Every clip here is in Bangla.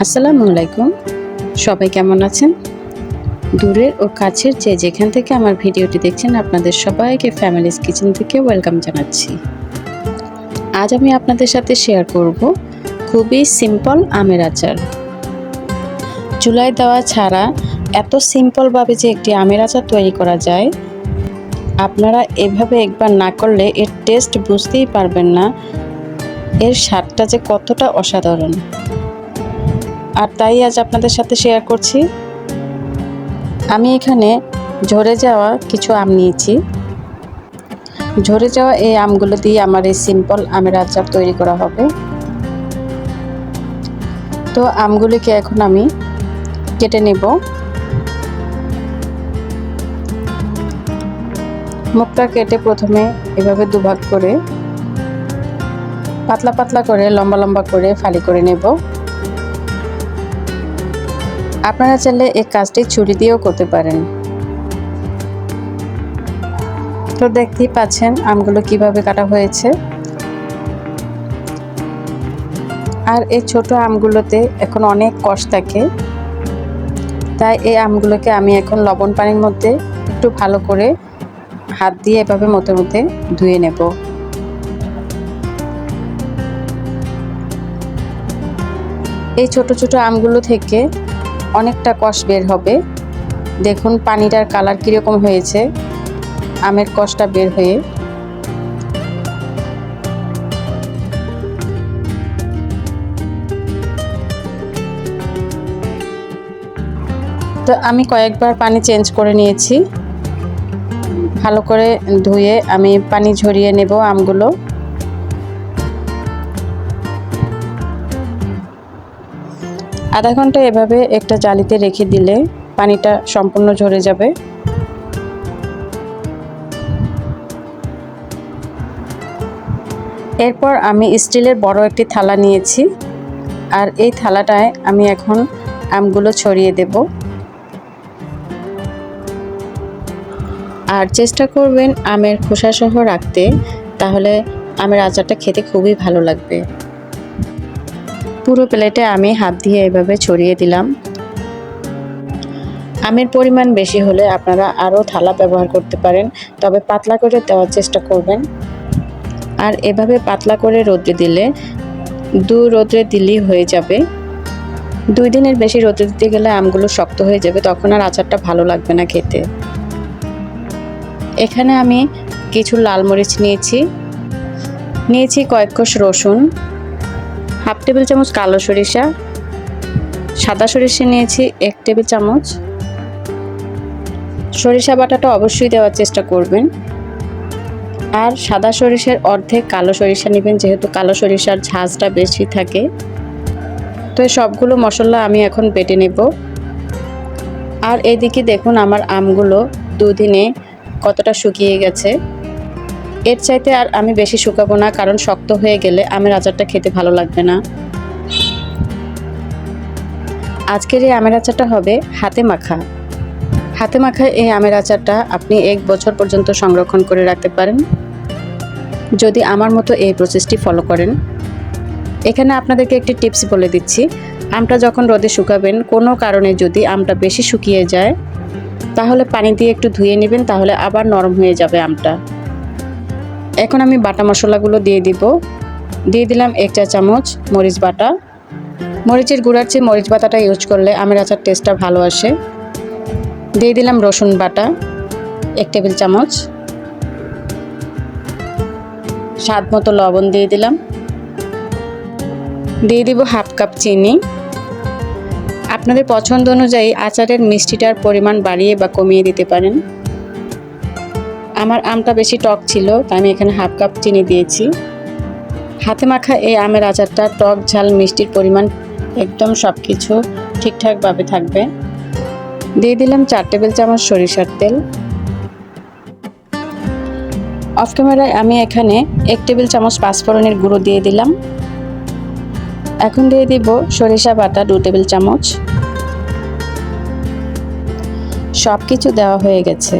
আসসালামু আলাইকুম। সবাই কেমন আছেন? দূরের ও কাছের যে যেখান থেকে আমার ভিডিওটি দেখছেন, আপনাদের সবাইকে ফ্যামিলিজ কিচেন থেকে ওয়েলকাম জানাচ্ছি। আজ আমি আপনাদের সাথে শেয়ার করব খুবই সিম্পল আমের আচার। চুলায় দেওয়া ছাড়া এত সিম্পলভাবে যে একটি আমের আচার তৈরি করা যায়, আপনারা এভাবে একবার না করলে এর টেস্ট বুঝতেই পারবেন না। এর স্বাদটা যে কতটা অসাধারণ। আর তাই আজ আপনাদের সাথে শেয়ার করছি। আমি এখানে ঝরে যাওয়া কিছু আম নিয়েছি। ঝরে যাওয়া এই আমগুলো দিয়ে আমার এই সিম্পল আমের আচার তৈরি করা হবে। তো আমগুলিকে এখন আমি কেটে নেব। মুখটা কেটে প্রথমে এভাবে দুভাগ করে পাতলা পাতলা করে লম্বা লম্বা করে ফালি করে নেব। আপনারা চাইলে এই কাজটি ছুরি দিয়েও করতে পারেন। তো দেখতেই পাচ্ছেন আমগুলো কীভাবে কাটা হয়েছে। আর এই ছোট আমগুলোতে এখন অনেক কষ থাকে। তাই এই আমগুলোকে আমি এখন লবণ পানির মধ্যে একটু ভালো করে হাত দিয়ে এভাবে মধ্যে মধ্যে ধুয়ে নেব। এই ছোট ছোট আমগুলো থেকে অনেকটা কষ বের হবে। দেখুন পানিটার কালার কীরকম হয়েছে। আমের কষটা বের হয়ে। তো আমি কয়েকবার পানি চেঞ্জ করে নিয়েছি। ভালো করে ধুয়ে আমি পানি ঝরিয়ে নেব আমগুলো। আধা ঘণ্টা এভাবে একটা জালিতে রেখে দিলে পানিটা সম্পূর্ণ ঝরে যাবে। এরপর আমি স্টিলের বড় একটি থালা নিয়েছি আর এই থালাটায় আমি এখন আমগুলো ছড়িয়ে দেব। আর চেষ্টা করবেন আমের খোসাসহ রাখতে, তাহলে আমের আচারটা খেতে খুবই ভালো লাগবে। পুরো প্লেটে আমি হাত দিয়ে এভাবে ছড়িয়ে দিলাম। আমের পরিমাণ বেশি হলে আপনারা আরও থালা ব্যবহার করতে পারেন, তবে পাতলা করে দেওয়ার চেষ্টা করবেন। আর এভাবে পাতলা করে রোদ্রে দিলে দু রোদ্রে দিলেই হয়ে যাবে। দুই দিনের বেশি রোদ্রে দিতে গেলে আমগুলো শক্ত হয়ে যাবে, তখন আর আচারটা ভালো লাগবে না খেতে। এখানে আমি কিছু লাল মরিচ নিয়েছি। নিয়েছি কয়েক কোষ রসুন। হাফ টেবিল চামচ কালো সরিষা, সাদা সরিষা নিয়েছি এক টেবিল চামচ। সরিষা বাটাটা অবশ্যই দেওয়ার চেষ্টা করবেন। আর সাদা সরিষার অর্ধেক কালো সরিষা নেবেন, যেহেতু কালো সরিষার ঝাঁজটা বেশি থাকে। তো সবগুলো মশলা আমি এখন বেটে নেব। আর এদিকে দেখুন আমার আমগুলো দুদিনে কতটা শুকিয়ে গেছে। এর চাইতে আর আমি বেশি শুকাবো না, কারণ শক্ত হয়ে গেলে আমের আচারটা খেতে ভালো লাগবে না। আজকের এই আমের আচারটা হবে হাতে মাখা। হাতে মাখা এই আমের আচারটা আপনি এক বছর পর্যন্ত সংরক্ষণ করে রাখতে পারেন। যদি আমার মতো এই প্রসেসটি ফলো করেন। এখানে আপনাদেরকে একটি টিপস বলে দিচ্ছি। আমটা যখন রোদে শুকাবেন, কোনো কারণে যদি আমটা বেশি শুকিয়ে যায়, তাহলে পানি দিয়ে একটু ধুয়ে নেবেন, তাহলে আবার নরম হয়ে যাবে আমটা। এখন আমি বাটা মশলাগুলো দিয়ে দিব। দিয়ে দিলাম এক চা চামচ মরিচ বাটা। মরিচের গুঁড়ার চেয়ে মরিচ বাটাটা ইউজ করলে আমের আচার টেস্টটা ভালো আসে। দিয়ে দিলাম রসুন বাটা, এক টেবিল চামচ। স্বাদ মতো লবণ দিয়ে দিলাম। দিয়ে দিব হাফ কাপ চিনি। আপনাদের পছন্দ অনুযায়ী আচারের মিষ্টিটার পরিমাণ বাড়িয়ে বা কমিয়ে দিতে পারেন। আমার আমটা বেশি টক ছিল, তাই আমি এখানে হাফ কাপ চিনি দিয়েছি। হাতে মাখা এই আমের আচারটা টক, ঝাল, মিষ্টির পরিমাণ একদম সব কিছু ঠিকঠাকভাবে থাকবে। দিয়ে দিলাম চার টেবিল চামচ সরিষার তেল। অফ ক্যামেরায় আমি এখানে এক টেবিল চামচ পাঁচফোড়নের গুঁড়ো দিয়ে দিলাম। এখন দিয়ে দিব সরিষা বাটা দু টেবিল চামচ। সব কিছু দেওয়া হয়ে গেছে।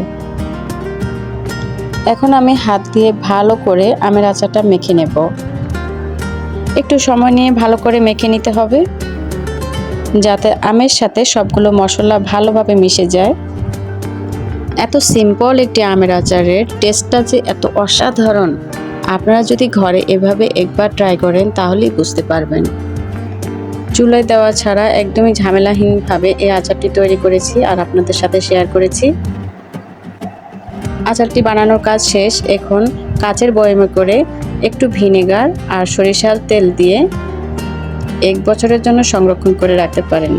এখন আমি হাত দিয়ে ভালো করে আমের আচারটা মেখে নেব। একটু সময় নিয়ে ভালো করে মেখে নিতে হবে, যাতে আমের সাথে সবগুলো মশলা ভালোভাবে মিশে যায়। এত সিম্পল একটি আমের আচারের টেস্টটা যে এত অসাধারণ। আপনারা যদি ঘরে এভাবে একবার ট্রাই করেন, তাহলেই বুঝতে পারবেন। চুলায় দেওয়া ছাড়া একদমই ঝামেলাহীনভাবে এই আচারটি তৈরি করেছি আর আপনাদের সাথে শেয়ার করেছি। আচারটি বানানোর কাজ শেষ। এখন কাচের বয়মে করে একটু ভিনেগার আর সরিষার তেল দিয়ে এক বছরের জন্য সংরক্ষণ করে রাখতে পারেন।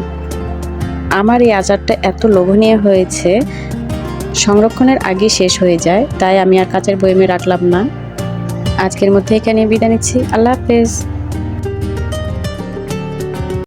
আমার এই আচারটা এত লোভনীয় হয়েছে, সংরক্ষণের আগে শেষ হয়ে যায়, তাই আমি আর কাচের বয়মে রাখলাম না। আজকের মধ্যে এখানে বিদায় নিচ্ছি। আল্লাহ হাফেজ।